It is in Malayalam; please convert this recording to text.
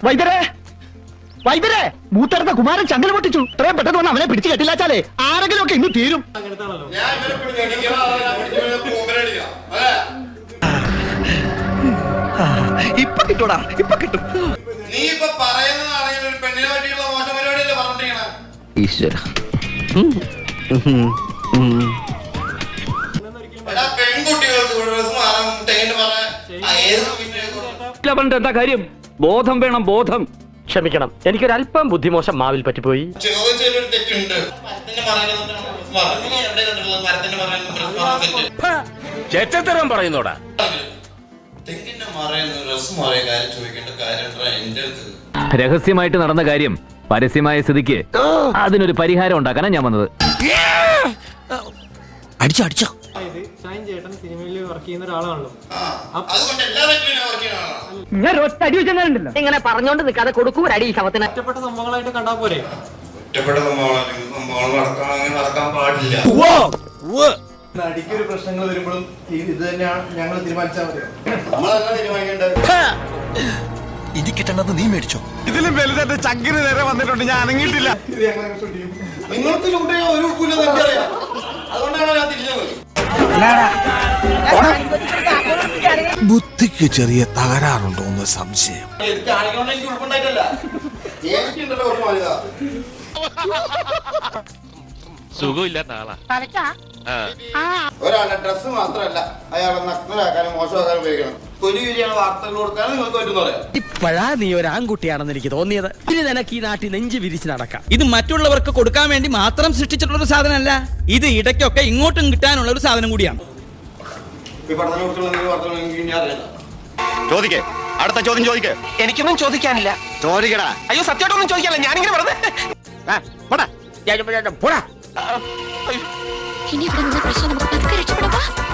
വൈദ്യരെ! വൈദ്യരെ! മൂത്തടുത്ത കുമാരൻ ചങ്ങല പൊട്ടിച്ചു. ഇത്രയും പെട്ടെന്ന് വന്ന് അവനെ പിടിച്ചു കെട്ടില്ലാച്ചാലേ ആരെങ്കിലും ഒക്കെ ഇന്ന് തീരും? ഇപ്പൊ കിട്ടൂടാ ഇപ്പൊ കിട്ടും. നീ ഇപ്പൊ പറയുന്നതാണെങ്കിൽ ഒരു പെണ്ണിനെ പറ്റിയുള്ള മോശം പരിപാടിയല്ലേ പറഞ്ഞിരിക്കണേ? ഈശ്വര. പെൺകുട്ടികൾക്ക് എന്താ കാര്യം? ബോധം വേണം ബോധം. ക്ഷമിക്കണം. എനിക്കൊരല്പം ബുദ്ധിമോശം മാവിൽ പറ്റിപ്പോയി. ചേച്ചത്തരം പറയുന്നോടാ. രഹസ്യമായിട്ട് നടന്ന കാര്യം പരസ്യമായ സ്ഥിതിക്ക് അതിനൊരു പരിഹാരം ഉണ്ടാക്കാനാണ് ഞാൻ വന്നത്. അടിച്ചോ അടിച്ചോ. ഷൈൻ ചേട്ടൻ സിനിമയിൽ വർക്ക് ചെയ്യുന്ന ഒരാളാണല്ലോ. ഞാൻ ഒറ്റ അടി വെച്ചിട്ടുണ്ടല്ലോ ഇങ്ങനെ പറഞ്ഞോണ്ട് നിൽക്കാതെ കൊടുക്കൂ ഒരു അടി ശവത്തിന്. ഒറ്റപ്പെട്ട സംഭവങ്ങളായിട്ട് കണ്ടാൽ പോരെ? ഒറ്റപ്പെട്ട നടക്കാൻ പാടില്ല. നടിക്കൊരു പ്രശ്നങ്ങൾ വരുമ്പോഴും ഇത് തന്നെയാണ് ഞങ്ങൾ തീരുമാനിച്ചാൽ മതി. നമ്മളെല്ലാം തീരുമാനിക്കേണ്ടത്? ഇനി കിട്ടണത് നീ മേടിച്ചോ. ഇതിലും വലുതായിട്ട് ചങ്കിന് നേരെ വന്നിട്ടുണ്ട്. ഞാൻ അനങ്ങിയിട്ടില്ല. നിങ്ങൾക്ക് ഒരു ബുദ്ധിക്ക് ചെറിയ തകരാറുണ്ടോ എന്ന് സംശയം. സുഖമില്ലാത്ത ആളാ. ഒരാളുടെ ഡ്രസ് മാത്രമല്ല അയാളെ നഗ്നരാക്കാനും മോശമാക്കാനും ഉപയോഗിക്കണം. തൊലി വിരിയാണ് വാർത്തകൾ കൊടുക്കാനും നിങ്ങൾക്ക് പറ്റുന്ന പറയാം. ഇപ്പോഴാ നീ ഒരു ആൺകുട്ടിയാണെന്ന് എനിക്ക് തോന്നിയത്. ഇനി നിനക്ക് ഈ നാട്ടിൽ നെഞ്ചു വിരിച്ച് നടക്കാം. ഇത് മറ്റുള്ളവർക്ക് കൊടുക്കാൻ വേണ്ടി മാത്രം സൃഷ്ടിച്ചിട്ടുള്ള ഒരു സാധനമല്ല. ഇത് ഇടയ്ക്കൊക്കെ ഇങ്ങോട്ടും കിട്ടാനുള്ള ഒരു സാധനം കൂടിയാണ്. ഈ പഠനം എന്തെങ്കിലും വാർത്തകൾ എനിക്ക് ഇനി അറിയണ്ട. ചോദിക്കേ. അടുത്ത ചോദ്യം ചോദിക്കേ. എനിക്കൊന്നും ചോദിക്കാനില്ല. ചോദിക്കടാ. അയ്യോ സത്യമായിട്ടൊന്നും ചോദിക്കാനില്ല. ഞാനിങ്ങനെ വെറുതെ ഇനി ഇവിടെ നിന്ന് പ്രശ്നം നമുക്ക് പതുക്കെ രക്ഷപ്പെടാം.